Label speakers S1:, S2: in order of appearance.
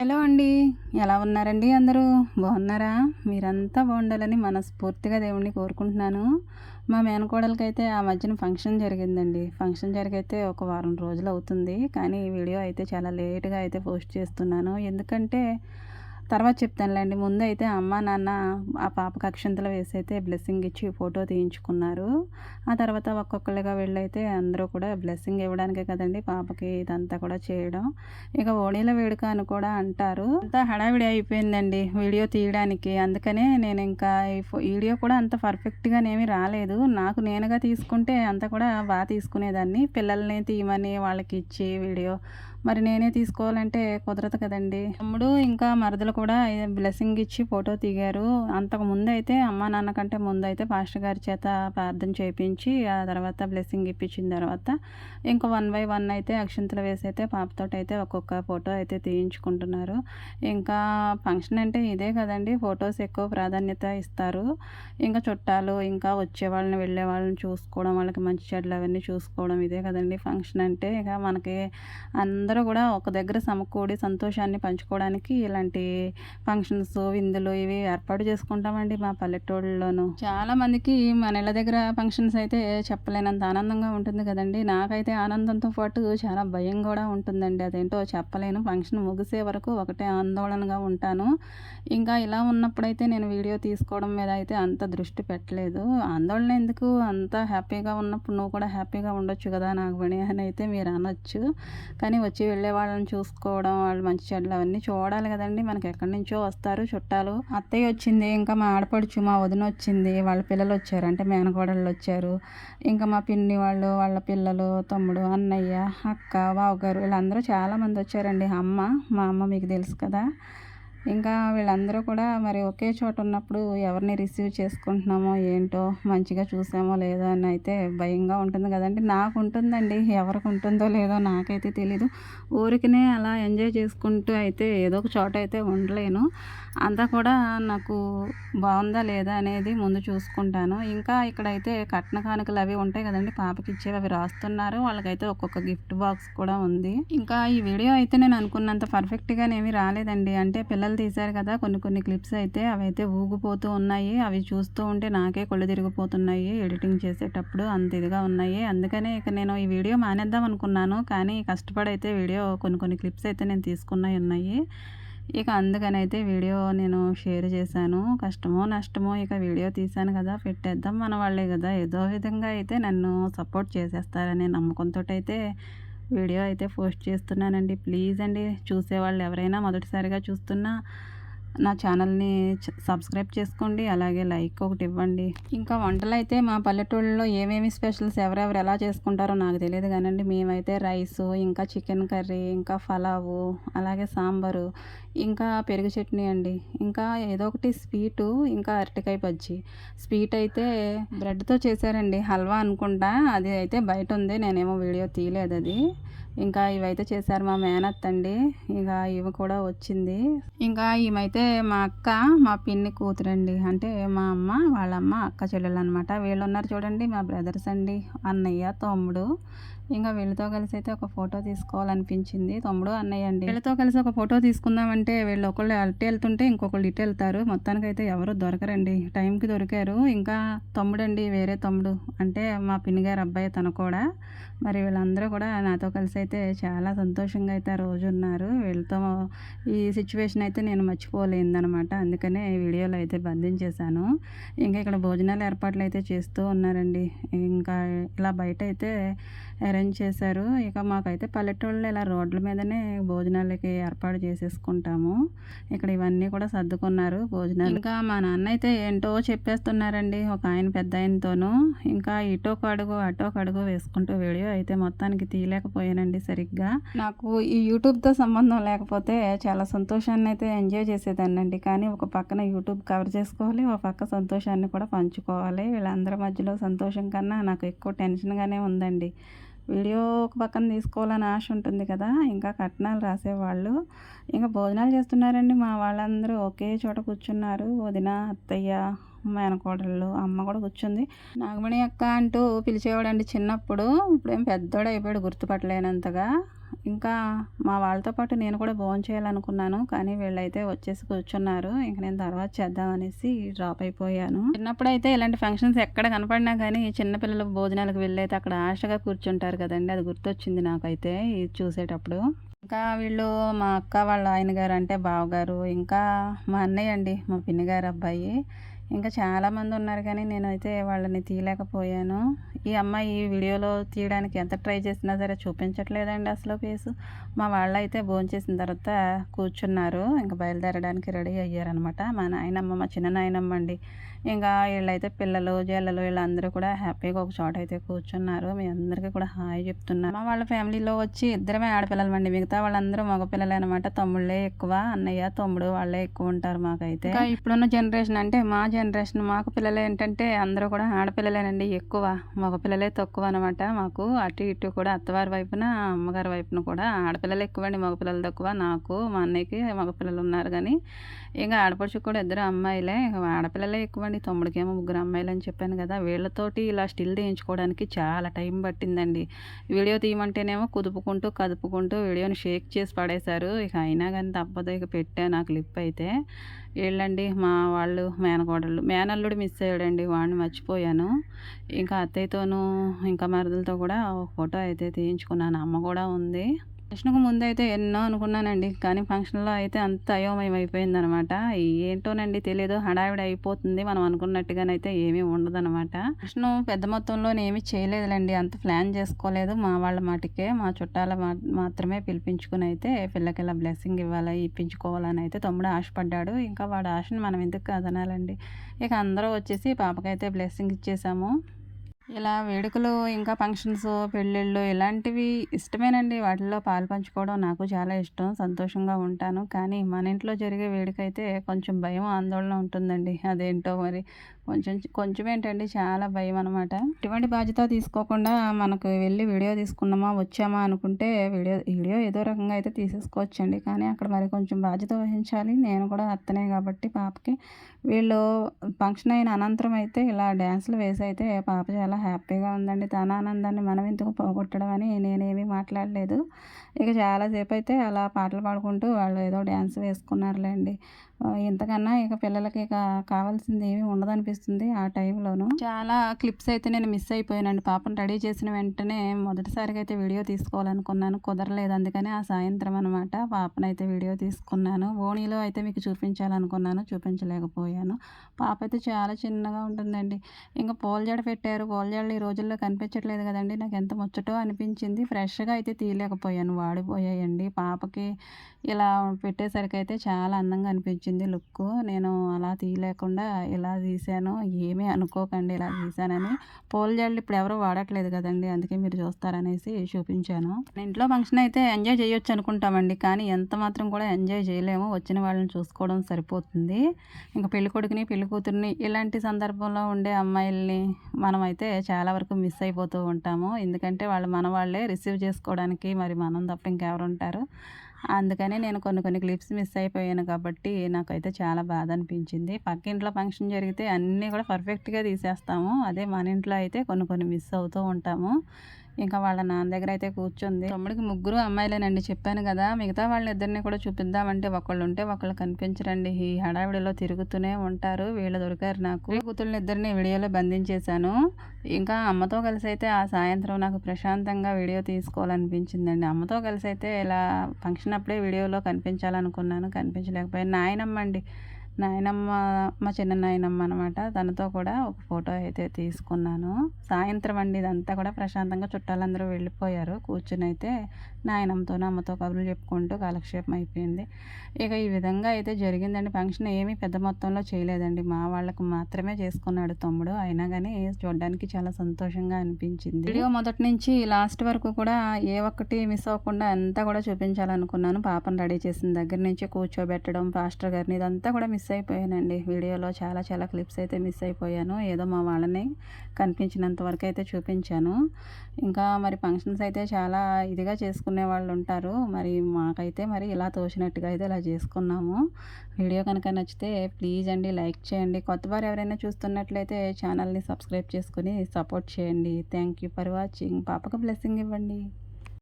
S1: Hello అండి. ఎలా ఉన్నారండి అందరూ? బాగున్నారా? మీరంతా బాగుండాలని మనస్ఫూర్తిగా దేవుణ్ణి కోరుకుంటున్నాను. మా మేనకోడలకైతే ఆ మధ్యన ఫంక్షన్ జరిగిందండి. ఫంక్షన్ జరిగైతే ఒక వారం రోజులు అవుతుంది కానీ వీడియో అయితే చాలా లేట్గా అయితే పోస్ట్ చేస్తున్నాను. ఎందుకంటే తర్వాత చెప్తానులేండి. ముందు అయితే అమ్మ నాన్న ఆ పాపకు అక్షంతలు వేసి అయితే బ్లెస్సింగ్ ఇచ్చి ఫోటో తీయించుకున్నారు. ఆ తర్వాత ఒక్కొక్కరిగా వెళ్ళైతే అందరూ కూడా బ్లెస్సింగ్ ఇవ్వడానికే కదండి పాపకి ఇదంతా కూడా చేయడం. ఇక ఓణీల వేడుక అని కూడా అంటారు. అంతా హడావిడి అయిపోయిందండి వీడియో తీయడానికి. అందుకనే నేను ఇంకా వీడియో కూడా అంత పర్ఫెక్ట్గానేమి రాలేదు. నాకు నేనుగా తీసుకుంటే అంతా కూడా బాగా తీసుకునేదాన్ని. పిల్లల్ని తీయమని వాళ్ళకి ఇచ్చి వీడియో మరి నేనే తీసుకోవాలంటే కుదరదు కదండి. తమ్ముడు ఇంకా మరదలు కూడా బ్లెస్సింగ్ ఇచ్చి ఫోటో దిగారు. అంతకు ముందు అయితే అమ్మ నాన్న కంటే ముందు అయితే పాస్టర్ గారి చేత ప్రార్థన చేయించి ఆ తర్వాత బ్లెస్సింగ్ ఇప్పించిన తర్వాత ఇంకా వన్ బై వన్ అయితే అక్షంతలు వేసి అయితే పాపతో అయితే ఒక్కొక్క ఫోటో అయితే తీయించుకుంటున్నారు. ఇంకా ఫంక్షన్ అంటే ఇదే కదండి ఫొటోస్ ఎక్కువ ప్రాధాన్యత ఇస్తారు. ఇంకా చుట్టాలు ఇంకా వచ్చే వాళ్ళని వెళ్ళే వాళ్ళని చూసుకోవడం వాళ్ళకి మంచి చెడ్లు అవన్నీ చూసుకోవడం ఇదే కదండి ఫంక్షన్ అంటే. ఇక మనకి అందరూ అందరూ కూడా ఒక దగ్గర సమకూడి సంతోషాన్ని పంచుకోవడానికి ఇలాంటి ఫంక్షన్స్ విందులు ఇవి ఏర్పాటు చేసుకుంటామండి మా పల్లెటూళ్ళలోనూ. చాలా మందికి మన ఇళ్ళ దగ్గర ఫంక్షన్స్ అయితే చెప్పలేనంత ఆనందంగా ఉంటుంది కదండి. నాకైతే ఆనందంతో పాటు చాలా భయం కూడా ఉంటుందండి. అదేంటో చెప్పలేను. ఫంక్షన్ ముగిసే వరకు ఒకటే ఆందోళనగా ఉంటాను. ఇంకా ఇలా ఉన్నప్పుడైతే నేను వీడియో తీసుకోవడం మీద అయితే అంత దృష్టి పెట్టలేదు. ఆందోళన ఎందుకు? అంత హ్యాపీగా ఉన్నప్పుడు నువ్వు కూడా హ్యాపీగా ఉండొచ్చు కదా నాకు అని అయితే మీరు అనొచ్చు. కానీ వచ్చి వెళ్ళే వాళ్ళని చూసుకోవడం వాళ్ళు మంచి చెడ్లు అవన్నీ చూడాలి కదండి. మనకి ఎక్కడి నుంచో వస్తారు చుట్టాలు. అత్తయ్య వచ్చింది ఇంకా మా ఆడపడుచు మా వదిన వచ్చింది వాళ్ళ పిల్లలు వచ్చారు అంటే మేనకోడళ్ళు వచ్చారు. ఇంకా మా పిన్ని వాళ్ళు వాళ్ళ పిల్లలు తమ్ముడు అన్నయ్య అక్క బావగారు వీళ్ళందరూ చాలామంది వచ్చారండి. అమ్మ మా అమ్మ మీకు తెలుసు కదా. ఇంకా వీళ్ళందరూ కూడా మరి ఒకే చోట ఉన్నప్పుడు ఎవరిని రిసీవ్ చేసుకుంటున్నామో ఏంటో మంచిగా చూసామో లేదో అని అయితే భయంగా ఉంటుంది కదండి. నాకు ఉంటుందండి. ఎవరికి ఉంటుందో లేదో నాకైతే తెలీదు. ఊరికినే అలా ఎంజాయ్ చేసుకుంటూ అయితే ఏదో ఒక చోట అయితే ఉండలేను. అంతా కూడా నాకు బాగుందా లేదా అనేది ముందు చూసుకుంటాను. ఇంకా ఇక్కడైతే కట్న కానుకలు అవి ఉంటాయి కదండి. పాపకి ఇచ్చేవి అవి రాస్తున్నారు. వాళ్ళకైతే ఒక్కొక్క గిఫ్ట్ బాక్స్ కూడా ఉంది. ఇంకా ఈ వీడియో అయితే నేను అనుకున్నంత పర్ఫెక్ట్గానేమి రాలేదండి. అంటే పిల్లలు వీడియోలు తీశారు కదా కొన్ని కొన్ని క్లిప్స్ అయితే అవి అయితే ఊగిపోతూ ఉన్నాయి. అవి చూస్తూ ఉంటే నాకే కళ్ళు తిరిగిపోతున్నాయి. ఎడిటింగ్ చేసేటప్పుడు అంత ఇదిగా ఉన్నాయి. అందుకనే ఇక నేను ఈ వీడియో మానేద్దాం అనుకున్నాను. కానీ కష్టపడి అయితే వీడియో కొన్ని కొన్ని క్లిప్స్ అయితే నేను తీసుకున్నాయి ఉన్నాయి. ఇక అందుకని అయితే వీడియో నేను షేర్ చేశాను. కష్టమో నష్టమో ఇక వీడియో తీశాను కదా పెట్టేద్దాం మన వాళ్ళే కదా. ఏదో విధంగా అయితే నన్ను సపోర్ట్ చేసేస్తారనే నమ్మకంతో అయితే వీడియో అయితే పోస్ట్ చేస్తున్నానండి. ప్లీజ్ అండి చూసేవాళ్ళు ఎవరైనా మొదటిసారిగా చూస్తున్నా నా ఛానల్ని సబ్స్క్రైబ్ చేసుకోండి అలాగే లైక్ ఒకటి ఇవ్వండి. ఇంకా వంటలు అయితే మా పల్లెటూళ్ళలో ఏమేమి స్పెషల్స్ ఎవరెవరు ఎలా చేసుకుంటారో నాకు తెలియదు కానండి. మేమైతే రైస్ ఇంకా చికెన్ కర్రీ ఇంకా ఫలావు అలాగే సాంబారు ఇంకా పెరుగు చట్నీ అండి. ఇంకా ఏదో ఒకటి స్వీటు ఇంకా అరటికాయ బజ్జీ. స్వీట్ అయితే బ్రెడ్తో చేశారండి హల్వా అనుకుంటా. అది అయితే బయట ఉంది నేనేమో వీడియో తీయలేదు అది. ఇంకా ఇవైతే చేశారు మా మేనత్ అండి. ఇంకా ఇవి కూడా వచ్చింది. ఇంకా ఈమెతే మా అక్క మా పిన్ని కూతురండి. అంటే మా అమ్మ వాళ్ళమ్మ అక్క చెల్లెలు అనమాట వీళ్ళు ఉన్నారు చూడండి మా బ్రదర్స్ అండి. అన్నయ్య తమ్ముడు. ఇంకా వీళ్ళతో కలిసి అయితే ఒక ఫోటో తీసుకోవాలనిపించింది. తమ్ముడు అన్నయ్య అండి. వీళ్ళతో కలిసి ఒక ఫోటో తీసుకుందామంటే వీళ్ళు ఒకళ్ళు అటు వెళ్తుంటే ఇంకొకళ్ళు ఇటు వెళ్తారు. మొత్తానికి అయితే ఎవరు దొరకరండి. టైంకి దొరికారు. ఇంకా తమ్ముడండి వేరే తమ్ముడు. అంటే మా పిన్నిగారు అబ్బాయి తను కూడా. మరి వీళ్ళందరూ కూడా నాతో కలిసి అయితే చాలా సంతోషంగా అయితే ఆ రోజు ఉన్నారు. వీళ్ళతో ఈ సిచ్యువేషన్ అయితే నేను మర్చిపోలేదనమాట అందుకనే వీడియోలో అయితే బంధించేశాను. ఇంకా ఇక్కడ భోజనాలు ఏర్పాట్లు అయితే చేస్తూ ఉన్నారండి. ఇంకా ఇలా బయట అయితే అరేంజ్ చేశారు. ఇక మాకైతే పల్లెటూళ్ళు ఇలా రోడ్ల మీదనే భోజనాలకి ఏర్పాటు చేసేసుకుంటాము. ఇక్కడ ఇవన్నీ కూడా సర్దుకున్నారు భోజనాలు. ఇంకా మా నాన్న అయితే ఏంటో చెప్పేస్తున్నారండి. ఒక ఆయన పెద్ద ఆయనతోనూ. ఇంకా ఇటో కడుగు అటో కడుగు వేసుకుంటూ వీడియో అయితే మొత్తానికి తీయలేకపోయానండి సరిగ్గా. నాకు ఈ యూట్యూబ్తో సంబంధం లేకపోతే చాలా సంతోషాన్ని అయితే ఎంజాయ్ చేసేదాన్నండి. కానీ ఒక పక్కన యూట్యూబ్ కవర్ చేసుకోవాలి ఒక పక్క సంతోషాన్ని కూడా పంచుకోవాలి. వీళ్ళందరి మధ్యలో సంతోషం కన్నా నాకు ఎక్కువ టెన్షన్గానే ఉందండి. వీడియో ఒక పక్కన తీసుకోవాలని ఆశ ఉంటుంది కదా ఇంకా కట్నాలు రాసేవాళ్ళు. ఇంకా భోజనాలు చేస్తున్నారండి మా వాళ్ళందరూ. ఒకే చోట కూర్చున్నారు. వదిన అత్తయ్య మేనకోడళ్ళు అమ్మ కూడా కూర్చుంది. నాగమణి అక్క అంటూ పిలిచేవాడండి చిన్నప్పుడు. ఇప్పుడేం పెద్దోడు అయిపోయాడు గుర్తుపట్టలేనంతగా. ఇంకా మా వాళ్ళతో పాటు నేను కూడా భోజనం చేయాలనుకున్నాను కానీ వీళ్ళైతే వచ్చేసి కూర్చున్నారు. ఇంక నేను తర్వాత చేద్దామనేసి డ్రాప్ అయిపోయాను. చిన్నప్పుడైతే ఇలాంటి ఫంక్షన్స్ ఎక్కడ కనపడినా కానీ చిన్నపిల్లలు భోజనాలకు వెళ్ళైతే అక్కడ ఆశగా కూర్చుంటారు కదండి. అది గుర్తొచ్చింది నాకైతే ఇది చూసేటప్పుడు. ఇంకా వీళ్ళు మా అక్క వాళ్ళ ఆయన గారు అంటే బావగారు ఇంకా మా అన్నయ్య అండి మా పిన్ని గారు అబ్బాయి. ఇంకా చాలామంది ఉన్నారు కానీ నేనైతే వాళ్ళని తీయలేకపోయాను. ఈ అమ్మాయి ఈ వీడియోలో తీయడానికి ఎంత ట్రై చేసినా సరే చూపించట్లేదండి అసలు ఫేసు. మా వాళ్ళు అయితే భోంచేసిన తర్వాత కూర్చున్నారు. ఇంకా బయలుదేరడానికి రెడీ అయ్యారనమాట మా నాయనమ్మ మా చిన్న నాయనమ్మ అండి. ఇంకా వీళ్ళైతే పిల్లలు జల్లలు వీళ్ళందరూ కూడా హ్యాపీగా ఒక చోట అయితే కూర్చున్నారు. మీ అందరికీ కూడా హాయ్ చెప్తున్నారు మా వాళ్ళ ఫ్యామిలీలో వచ్చి ఇద్దరమే ఆడపిల్లలు అండి మిగతా వాళ్ళందరూ మగపిల్లలే అనమాట తమ్ముళ్ళే ఎక్కువ అన్నయ్య తమ్ముడు వాళ్ళే ఎక్కువ ఉంటారు మాకైతే. ఇప్పుడున్న జనరేషన్ అంటే మా జనరేషన్ మాకు పిల్లలు ఏంటంటే అందరూ కూడా ఆడపిల్లలేనండి. ఎక్కువ మగపిల్లలే తక్కువ అనమాట మాకు అటు ఇటు కూడా అత్తవారి వైపున అమ్మగారి వైపున కూడా ఆడపిల్లలు ఎక్కువ అండి మగపిల్లలు తక్కువ. నాకు మా అన్నయ్యకి మగపిల్లలు ఉన్నారు కానీ ఇంకా ఆడపడుచు కూడా ఇద్దరు అమ్మాయిలే. ఆడపిల్లలే ఎక్కువ అండి తమ్ముడికేమో ముగ్గురు అమ్మాయిలు అని చెప్పాను కదా వీళ్ళతోటి ఇలా స్టిల్ తీయించుకోవడానికి చాలా టైం పట్టిందండి. వీడియో తీయమంటేనేమో కుదుపుకుంటూ కదుపుకుంటూ వీడియోని షేక్ చేసి పడేశారు. ఇక అయినా కానీ తప్పదు ఇక పెట్టాను ఆ క్లిప్ అయితే. వీళ్ళండి మా వాళ్ళు మేనకోడళ్ళు మేనల్లుడు మిస్ అయ్యాడండి వాడిని మర్చిపోయాను. ఇంకా అత్తయ్యతోనూ ఇంకా మరదలతో కూడా ఒక ఫోటో అయితే తీయించుకున్నాను. అమ్మ కూడా ఉంది. ఫంక్షన్కు ముందు అయితే ఎన్నో అనుకున్నానండి. కానీ ఫంక్షన్లో అయితే అంత అయోమయం అయిపోయింది అనమాట ఏంటోనండి తెలియదు హడావిడి అయిపోతుంది. మనం అనుకున్నట్టుగానైతే ఏమీ ఉండదనమాట. ఫంక్షన్ పెద్ద మొత్తంలో ఏమీ చేయలేదులేండి. అంత ప్లాన్ చేసుకోలేదు. మా వాళ్ళ మాటికే మా చుట్టాల మాత్రమే పిలిపించుకుని అయితే పిల్లకి ఇలా బ్లెస్సింగ్ ఇవ్వాలి ఇప్పించుకోవాలని అయితే తమ్ముడు ఆశపడ్డాడు. ఇంకా వాడు ఆశను మనం ఎందుకు కదనాలండి? ఇక అందరూ వచ్చేసి పాపకైతే బ్లెస్సింగ్ ఇచ్చేసాము. ఇలా వేడుకలు ఇంకా ఫంక్షన్స్ పెళ్ళిళ్ళు ఇలాంటివి ఇష్టమేనండి. వాటిల్లో పాలు పంచుకోవడం నాకు చాలా ఇష్టం. సంతోషంగా ఉంటాను. కానీ మన ఇంట్లో జరిగే వేడుక అయితే కొంచెం భయం ఆందోళన ఉంటుందండి. అదేంటో మరి కొంచెం కొంచెం ఏంటండి చాలా భయం అనమాట ఇటువంటి బాధ్యత తీసుకోకుండా మనకు వెళ్ళి వీడియో తీసుకున్నామా వచ్చామా అనుకుంటే వీడియో వీడియో ఏదో రకంగా అయితే తీసేసుకోవచ్చండి. కానీ అక్కడ మరి కొంచెం బాధ్యత వహించాలి. నేను కూడా అత్తనే కాబట్టి పాపకి వీళ్ళు ఫంక్షన్ అయిన అనంతరం అయితే ఇలా డ్యాన్సులు వేసి అయితే పాప చాలా హ్యాపీగా ఉందండి. తన ఆనందాన్ని మనం ఎందుకు పోగొట్టడం అని నేనేమీ మాట్లాడలేదు. ఇక చాలాసేపు అయితే అలా పాటలు పాడుకుంటూ వాళ్ళు ఏదో డ్యాన్స్ వేసుకున్నారులేండి. ఇంతకన్నా ఇక పిల్లలకి ఇక కావాల్సింది ఏమీ ఉండదనిపిస్తుంది. ఆ టైంలోను. చాలా క్లిప్స్ అయితే నేను మిస్ అయిపోయానండి. పాపను రెడీ చేసిన వెంటనే మొదటిసారిగా అయితే వీడియో తీసుకోవాలనుకున్నాను. కుదరలేదు. అందుకని ఆ సాయంత్రం అనమాట పాపనైతే వీడియో తీసుకున్నాను. ఓణీలో అయితే మీకు చూపించాలనుకున్నాను. చూపించలేకపోయాను. పాప అయితే చాలా చిన్నగా ఉంటుందండి. ఇంకా పోల్జడ పెట్టారు. జడలు ఈ రోజుల్లో కనిపించట్లేదు కదండి. నాకు ఎంత ముచ్చటో అనిపించింది. ఫ్రెష్గా అయితే తీయలేకపోయాను. వాడిపోయాయండి. పాపకి ఇలా పెట్టేసరికి అయితే చాలా అందంగా అనిపించింది లుక్ నేను అలా తీయలేకుండా ఇలా తీసాను ఏమీ అనుకోకండి ఇలా తీసానని పూల జల్లు ఇప్పుడు ఎవరు వాడట్లేదు కదండి అందుకే మీరు చూస్తారనేసి చూపించాను. ఇంట్లో ఫంక్షన్ అయితే ఎంజాయ్ చేయొచ్చు అనుకుంటామండి కానీ ఎంత మాత్రం కూడా ఎంజాయ్ చేయలేము. వచ్చిన వాళ్ళని చూసుకోవడం సరిపోతుంది. ఇంకా పెళ్ళి కొడుకుని పెళ్ళి కూతుర్ని ఇలాంటి సందర్భంలో ఉండే అమ్మాయిల్ని మనమైతే చాలా వరకు మిస్ అయిపోతూ ఉంటాము. ఎందుకంటే వాళ్ళు మన వాళ్ళే రిసీవ్ చేసుకోవడానికి మరి మనం తప్ప ఇంకెవరు ఉంటారు. అందుకని నేను కొన్ని కొన్ని క్లిప్స్ మిస్ అయిపోయాను కాబట్టి నాకైతే చాలా బాధ అనిపించింది పక్కింట్లో ఫంక్షన్ జరిగితే అన్నీ కూడా పర్ఫెక్ట్గా తీసేస్తాము. అదే మన ఇంట్లో అయితే కొన్ని కొన్ని మిస్ అవుతూ ఉంటాము. ఇంకా వాళ్ళ నాన్న దగ్గర అయితే కూర్చుంది. తమ్ముడికి ముగ్గురు అమ్మాయిలేనండి చెప్పాను కదా. మిగతా వాళ్ళిద్దరిని కూడా చూపిద్దామంటే ఒకళ్ళు ఉంటే ఒకళ్ళు కనిపించరండి. ఈ హడావిడిలో తిరుగుతూనే ఉంటారు. వీళ్ళు దొరికారు నాకు. కూతుళ్ళని ఇద్దరిని వీడియోలో బంధించేశాను. ఇంకా అమ్మతో కలిసి అయితే ఆ సాయంత్రం నాకు ప్రశాంతంగా వీడియో తీసుకోవాలనిపించిందండి. అమ్మతో కలిసి అయితే ఇలా ఫంక్షన్ అప్పుడే వీడియోలో కనిపించాలనుకున్నాను. కనిపించలేకపోయాను. నాయనమ్మ అండి నాయనమ్మ మా చిన్న నాయనమ్మ అనమాట తనతో కూడా ఒక ఫోటో అయితే తీసుకున్నాను. సాయంత్రం అండి ఇదంతా కూడా ప్రశాంతంగా చుట్టాలందరూ వెళ్ళిపోయారు. కూర్చుని అయితే నాయనమ్మతో అమ్మతో కబుర్లు చెప్పుకుంటూ కాలక్షేపం అయిపోయింది. ఇక ఈ విధంగా అయితే జరిగిందండి. ఫంక్షన్ ఏమీ పెద్ద మొత్తంలో చేయలేదండి. మా వాళ్ళకు మాత్రమే చేసుకున్నాడు తమ్ముడు. అయినా కానీ చూడడానికి చాలా సంతోషంగా అనిపించింది. వీడియో మొదటి నుంచి లాస్ట్ వరకు కూడా ఏ ఒక్కటి మిస్ అవ్వకుండా అంతా కూడా చూపించాలనుకున్నాను. పాపను రెడీ చేసిన దగ్గర నుంచి కూర్చోబెట్టడం పాస్టర్ గారిని ఇదంతా కూడా మిస్ మిస్ అయిపోయానండి. వీడియోలో చాలా చాలా క్లిప్స్ అయితే మిస్ అయిపోయాను. ఏదో మా వాళ్ళని కనిపించినంత వరకు అయితే చూపించాను. ఇంకా మరి ఫంక్షన్స్ అయితే చాలా ఇదిగా చేసుకునే వాళ్ళు ఉంటారు. మరి మాకైతే మరి ఇలా తోచినట్టుగా అయితే ఇలా చేసుకున్నాము. వీడియో కనుక నచ్చితే ప్లీజ్ అండి లైక్ చేయండి. కొత్త వారు ఎవరైనా చూస్తున్నట్లయితే ఛానల్ని సబ్స్క్రైబ్ చేసుకుని సపోర్ట్ చేయండి. Thank you for watching. పాపకు బ్లెస్సింగ్ ఇవ్వండి.